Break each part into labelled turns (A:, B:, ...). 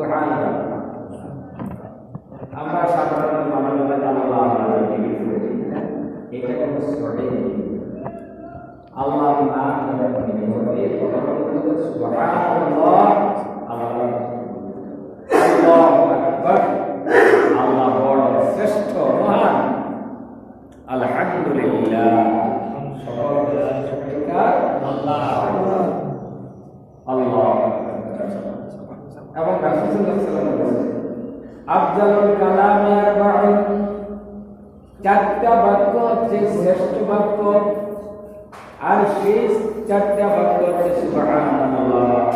A: সুবহানাল্লাহ আমরা সাধারণ মানুষরা আল্লাহ আল্লাহ জিকির করি এটা কোনো সঠিক আল্লাহ নাম যখন নিতে হবে তখন বলতে হবে সুবহানাল্লাহ আল্লাহ আল্লাহু আকবার আল্লাহ বড় শ্রেষ্ঠ মহান আলহামদুলিল্লাহ সকল প্রশংসা আল্লাহ আল্লাহ এবং রাসূলুল্লাহ সাল্লাল্লাহু আলাইহি ওয়াসাল্লাম আফজালুল কালামি আরবাউন চারটা বাক্য হচ্ছে শ্রেষ্ঠ বাক্য আর শেষ চারটা বাক্য হচ্ছে সুবহানাল্লাহ।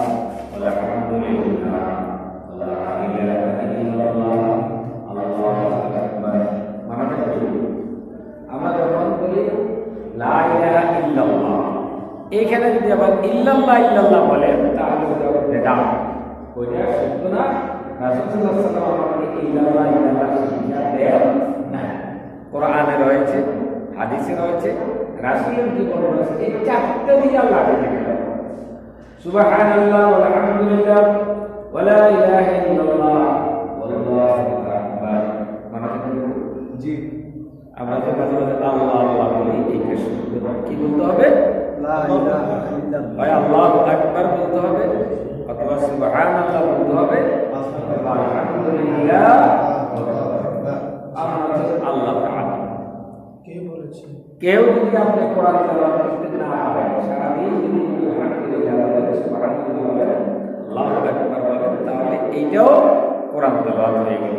A: আলহামদুলিল্লাহ আমরা যখন বলি লা ইলাহা ইল্লাল্লাহ এইখানে যদি আবার ইল্লাল্লাহ ইল্লাল্লাহ বলেন তাহলে ওটা হবে বেদাত ওইটা সত্য না রাসূল সাল্লাল্লাহু আলাইহি ওয়াসাল্লাম আমাদেরকে ইল্লাল্লাহ ইল্লাল্লাহ শিক্ষা দেন না কোরআনে রয়েছে রয়েছে রাসূলের জীবন রয়েছে এই চারটে দিয়ে আল্লাহ ডেকে গেলেন সুবহানাল্লাহ আলহামদুলিল্লাহ ওয়ালা ইলাহা ইল্লাল্লাহ ওয়াল্লাহু আকবার। মানে জি। আমরা যে মাঝে মাঝে আল্লাহ আল্লাহ বলি এইটা শুনতে কি বলতে হবে? হয় আল্লাহু আকবার বলতে হবে অথবা সুবহানাল্লাহ বলতে হবে আলহামদুলিল্লাহ আমরা হচ্ছে আল্লাহ তাআলা
B: কে বলেছে
A: কেউ যদি আপনি কোরআন তেলাওয়াত করতে না পারেন সারাদিন যদি আলহামদুলিল্লাহ বলেন সুবহানাল্লাহ বলেন আল্লাহু আকবার বলেন, তাহলে এইটাও কোরআন তেলাওয়াত হয়ে গেল।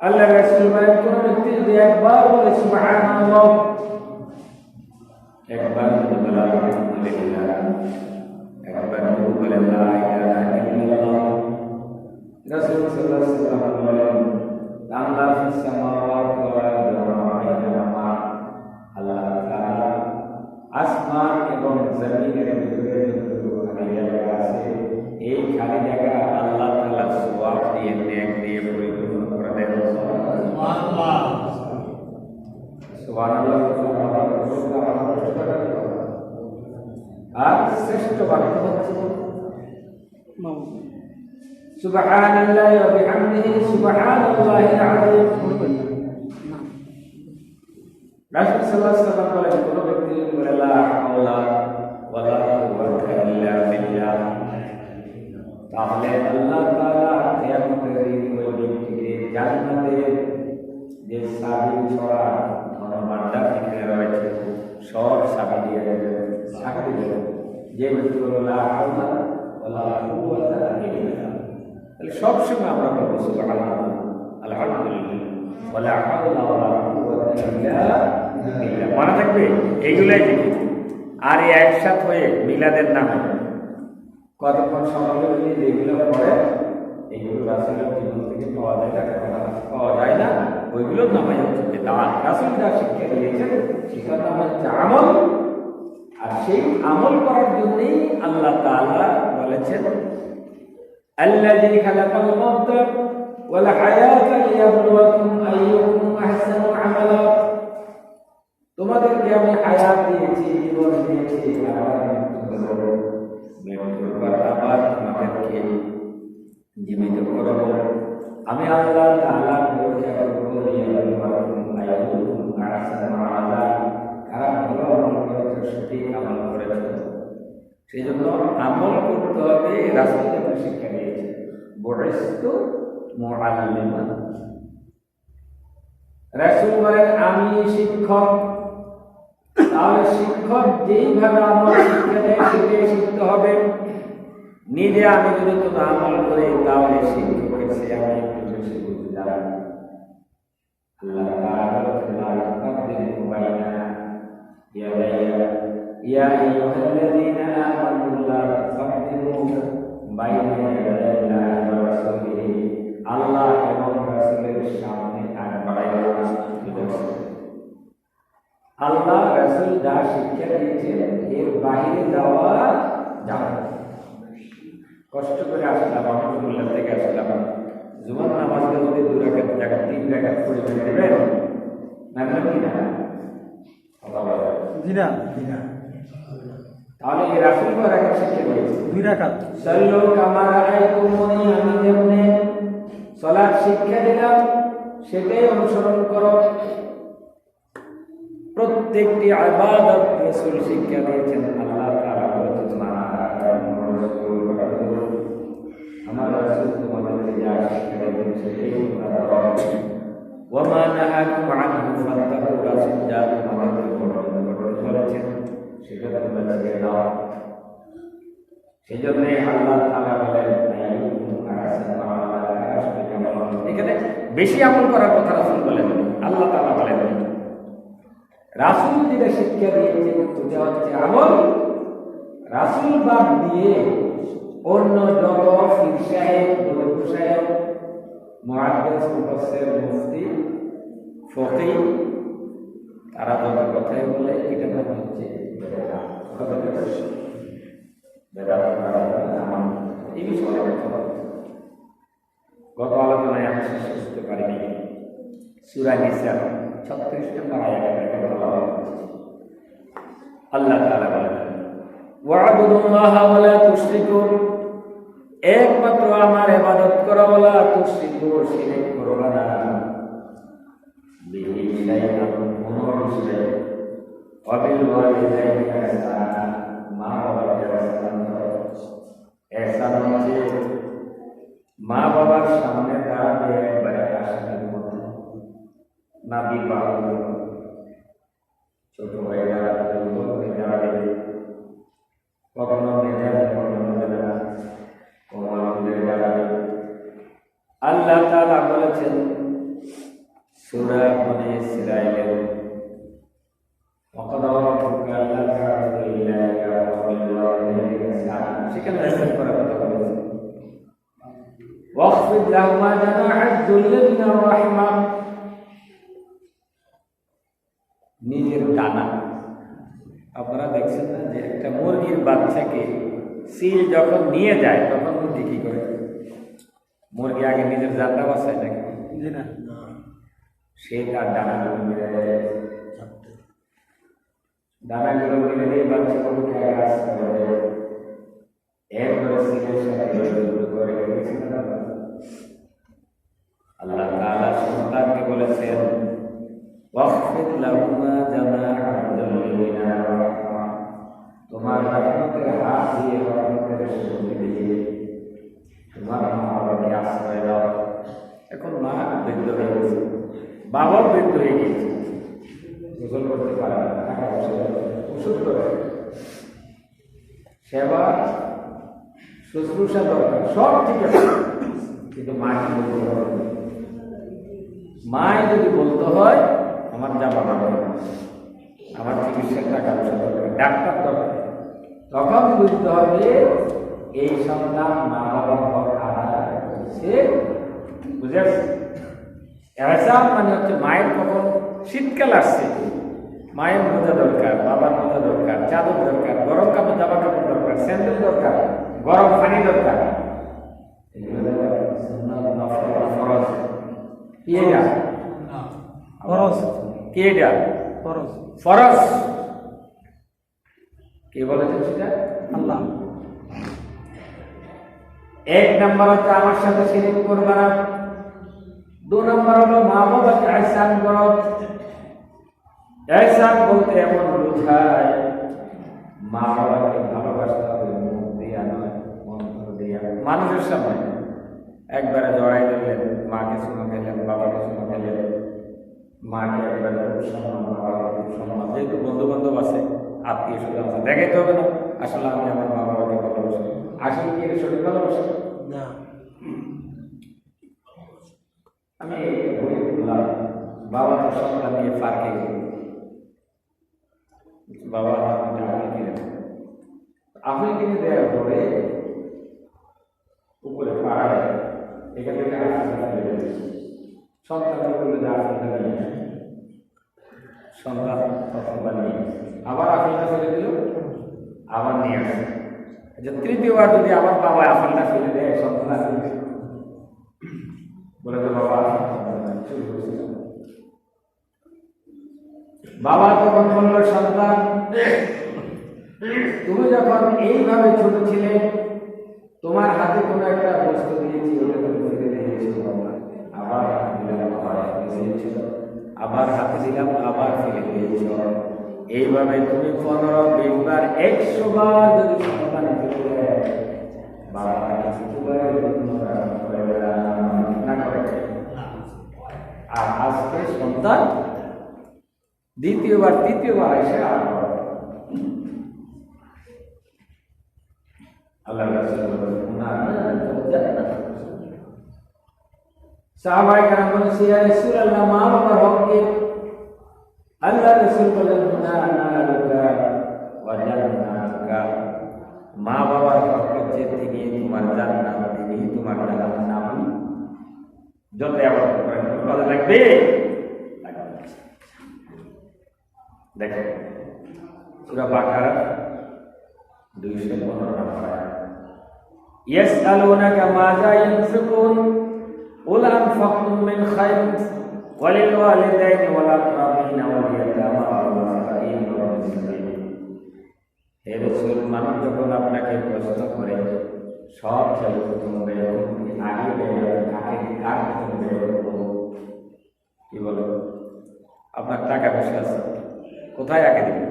A: আল্লাহ রাসূল বলেন, কোন ব্যক্তি যদি একবার বলে, সুবহানাল্লাহ, একবার বলে, আলহামদুলিল্লাহ, একবার বলে লা ইলাহা ইল্লাল্লাহ, রাসূল সাল্লাল্লাহু আলাইহি ওয়াসাল্লাম বলেন আল্লাহ ফিস সামাওয়াতি ওয়াল আরদি। আমাদের আমার আল্লাহ তাআলা আসমান এবং জমিনের ভিতরে যতটুকু খালি জায়গা আছে এই খালি জায়গা আল্লাহ তাআলা সওয়াব দিয়ে নেক দিয়ে পরিপূর্ণ করে দেন আর শ্রেষ্ঠ বাক্য হচ্ছে সুবহানাল্লাহি ওয়া বিহামদিহি সুবহানাল্লাহিল আযীম রাসূল সাল্লাল্লাহু আলাইহি ওয়াসাল্লাম বলেন, কোন ব্যক্তি লা হাওলা ওয়ালা কুওয়াতা ইল্লা বিল্লাহ, তাহলে আল্লাহ তাআলা কিয়ামতের দিন ওই ব্যক্তিকে জান্নাতে যে সাবি ছড়া ধনভাণ্ডার এখানে রয়েছে, সব সাবি দিয়ে দেবেন, সাবি দেবেন। যে ব্যক্তি বলে, লা হাওলা ওয়ালা কুওয়াতা ইল্লা তাহলে সবসময় আমরা বলব, সুবহানাল্লাহ, আলহামদুলিল্লাহ। মনে থাকবে? এইগুলাই জিনিস। আর এই একসাথ হয়ে মিলাদের নামে কতক্ষণ সমাজে যেগুলো পড়ে? এইগুলো রাসুলের জীবন থেকে পাওয়া যায় টাকা পাওয়া যায় না ওইগুলো নামাই হচ্ছে যে তার রাসুল যা শিক্ষা দিয়েছেন শিক্ষা নামাই হচ্ছে আমল। আর সেই আমল করার জন্যই আল্লাহ তালা বলেছেন আল্লাহ যিনি খালাকাল মাউতা والحياة ليبلوكم أيكم أحسن عملا তোমাদেরকে আমি হায়াত দিয়েছি জীবন দিয়েছি আবার মৃত্যু দেব। মৃত্যুর পর আবার তোমাদেরকে জীবিত করব আমি আল্লাহ তাআলা পরীক্ষা করব লিয়াবলুয়াকুম আইয়ুকুম আহসানু আমালা কারা ভালো আমল করেছে সঠিক আমল করেছে সেই জন্য আমল করতে হবে রাসূল যেটা শিক্ষা দিয়েছে মুআল্লিমান রাসূল বলেন আমি শিক্ষক। তাহলে শিক্ষক যেইভাবে আমল শিক্ষা দেয় সেটাই শিখতে হবে। নিজে আমি যদি কোনো আমল করি, তাহলে শিক্ষকের সে আমি একটু বেশি বুঝতে আইয়ুহাল্লাযীনা আমানু আল্লাহ এবং রাসূলের সামনে আগ বাড়াইও না আল্লাহ রাসূল যা শিক্ষা দিয়েছেন এর বাইরে যাওয়া যাবে কষ্ট করে আসলাম রহমতুল্লাহ থেকে আসলাম। জুমার নামাজকে যদি দু রাখাত জায়গা তিন রাখাত করে দেবেন না না? কি না
B: জি না।
A: কি না? তাহলে এই রাসুল কয় রাখাত শিক্ষা দিয়েছে।
B: দুই রাকাত।
A: সল্লু কামার আয়াতুমুনি আমি যেমনে সালাত শিক্ষা দিলাম, সেটাই অনুসরণ করো। প্রত্যেকটি ইবাদত রাসূল শিক্ষা দিয়েছেন আল্লাহ তাআলা বলেছেন মা আমার রাসূল তোমাদেরকে যা শিক্ষা দিয়েছেন, সেটাই তোমরা করো ওয়ামা নাহাকুম আনহু যা তোমাদেরকে করতে বলেছেন সেটা তোমরা ছেড়ে দাও সেই জন্য আল্লাহ তাআলা বলেন এখানে বেশি আমল করার কথা রাসূল বলেন, আল্লাহ তাআলা বলেন, রাসূল যেটা শিক্ষা দিয়েছে সেটা হচ্ছে আমল, রাসূল বাদ দিয়ে অন্য যত সাহেব সাহেব, মুহাদ্দিস, মুফাসসির, মুফতি ফকিহ তারা যত কথাই বলে, এটা নাম হচ্ছে এই বিষয়ে কথা বলতে। গত আলোচনায় আমি শেষ করতে পারিনি সুরা নিসা ছত্রিশ নম্বর হয়েছে। আল্লাহ তাআলা বলেন, ওয়া'বুদুল্লাহ ওয়া লা তুশরিকু একমাত্র আমার ইবাদত করো ওয়া লা তুশরিকু শিরক করো না। বিহি শাইআন কোনো বিষয়ে ওয়াবিল ওয়ালিদাইনি ইহসানা। মা বাবাকে ইহসান করো হচ্ছে মা বাবার সামনে দাঁড়াবে হাসির মতো ছোট হয়ে দাঁড়াবে দাঁড়াবে কখনো মেজাজ কখনো না কখনো আনন্দের দাঁড়াবে আল্লাহ বলেছেন, সূরা বনি ইসরাঈলের واخفض لهما جناح الذل من الرحمة নিজের ডানা আপনারা দেখছেন না যে একটা মুরগির বাচ্চাকে সিল যখন নিয়ে যায় তখন মুরগি কি করে মুরগি আগে নিজের জানটা বাঁচায় নাকি
B: জি না
A: সে তার ডানাগুলো মেরে দেয় ডানাগুলো মেরে দিয়ে বাচ্চাগুলোকে আগে আসতে হবে এরপরে জড়িত করে রেখেছিল আল্লাহ তাআলা সন্তানকে বলেছেন ওয়াখফিদ লাহুমা জানাহা তোমার রহমতের হাত দিয়ে রহমতের সুযোগ দিয়ে তোমার মা বাবাকে আশ্রয় দাও। এখন মা বৃদ্ধ হয়ে গেছে বাবাও বৃদ্ধ হয়ে গিয়েছে গোসল করতে পারে না সেবা শুশ্রূষা দরকার, সব ঠিক আছে। কিন্তু মাকে বলতে হবে। মায় যদি বলতে হয়, আমার জামা দরকার আমার চিকিৎসার টাকা দরকার, ডাক্তার দরকার। তখন বুঝতে হবে, এই সন্তান মা বাবার করছে। বুঝেছ? এহসান মানে হচ্ছে মায়ের কখন শীতকাল আসছে। মায়ের মোজা দরকার, বাবার মোজা দরকার, চাদর দরকার, গরম কাপড়, জামা কাপড় দরকার, স্যান্ডেল দরকার। গরম পানি দরকার এগুলো দরকার। সুন্নাত, নফল, ফরজ। কি এটা?
B: ফরজ
A: কি এটা?
B: ফরজ
A: ফরজ কে বলেছেন সেটা
B: আল্লাহ
A: এক নাম্বার হচ্ছে আমার সাথে শিরিক করবে না দু নম্বর হলো মা বাবাকে আহসান করো এহসান বলতে এমন বোঝায় মা বাবাকে ভালোবাসতে হবে দিয়া নয় মন্ত্র দিয়া মানুষের সামনে একবারে জড়াই দিলেন মাকে শুনে খেলেন বাবাকে শুনে খেলেন। মাকে একবারে খুব সম্মান বাবাকে খুব সম্মান। যেহেতু বন্ধু বান্ধব আছে আত্মীয় স্বজন আছে দেখাইতে হবে না আসলে আমি আমার মা বাবাকে ভালোবাসি। আসলে কি এটা সঠিক ভালোবাসি?
B: না।
A: আমি বাবা সন্তান নিয়ে গেল বাবা কিনে? কিনে দেওয়ার পরে উপরে পাহাড়ে এখান থেকে বলল যে নিয়ে। সন্তান নিয়ে আবার আপেলটা ফেলে দিল আবার নিয়ে আসে তৃতীয়বার যদি আমার বাবা আপেলটা ফেলে দেয়, সন্তান আপেল বলে বাবা। বাবা তখন বলল, সন্তান তুমি যখন এইভাবে ছোট ছিলে, তোমার হাতে কোনো একটা বস্তু দিয়েছি, ওটা তুমি দিয়েছ আবার আবার হাতে দিলাম আবার ফেলে দিয়েছ এইভাবে তুমি পনেরো, বিশ বার, একশো বার যদি সন্তান করে আর আজকে সন্তান, দ্বিতীয়বার, তৃতীয়বার এসে আর করে। আল্লাহ রাসূল বলেন, না, না, জানে না। সাহাবায়ে কেরাম বলছে, ইয়া রাসূলাল্লাহ, মা বাবার হককে আল্লাহ রাসূল বলেন, না, না, লুকা, ওয়া জান্নাতুকা। মা বাবার হক হচ্ছে তিনি তোমার জান্নাত তিনি তোমার জাহান্নাম যত আবাদ করেন কাজে লাগবে লাগবে না। দেখো সূরা বাকারা দুইশো পনেরো নম্বর আয়াত يسألونك ماذا ينفقون قل أنفقتم من خير وللوالدين والأقربين واليتامى والمساكين وابن السبيل হে রসুল মানুষ যখন আপনাকে প্রশ্ন করে সব ছেলে প্রথম বের হবে, আগে বের হবে, কাকে কার প্রথম বের করবো? কি বলো আপনার টাকা পয়সা আছে কোথায় আগে দেবেন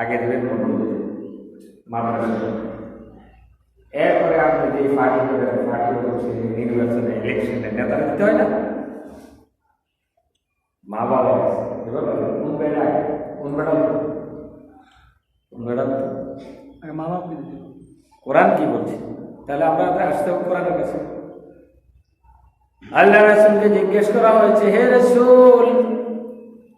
A: আগে দেবেন বন্ধু মাদ্রাসা এরপরে আপনি যে পার্টি করে পার্টি করছেন নির্বাচনে ইলেকশনে নেতা দিতে হয় না। মা বাবা এবার কোন বেড়া কোন বেড়া কোন বেড়া
B: মা হবে।
A: কোরআন কি বলছে? তাহলে আমরা আসতে হবে কোরআনের কাছে। আল্লাহ রাসূলকে জিজ্ঞেস করা হয়েছে হে রাসূল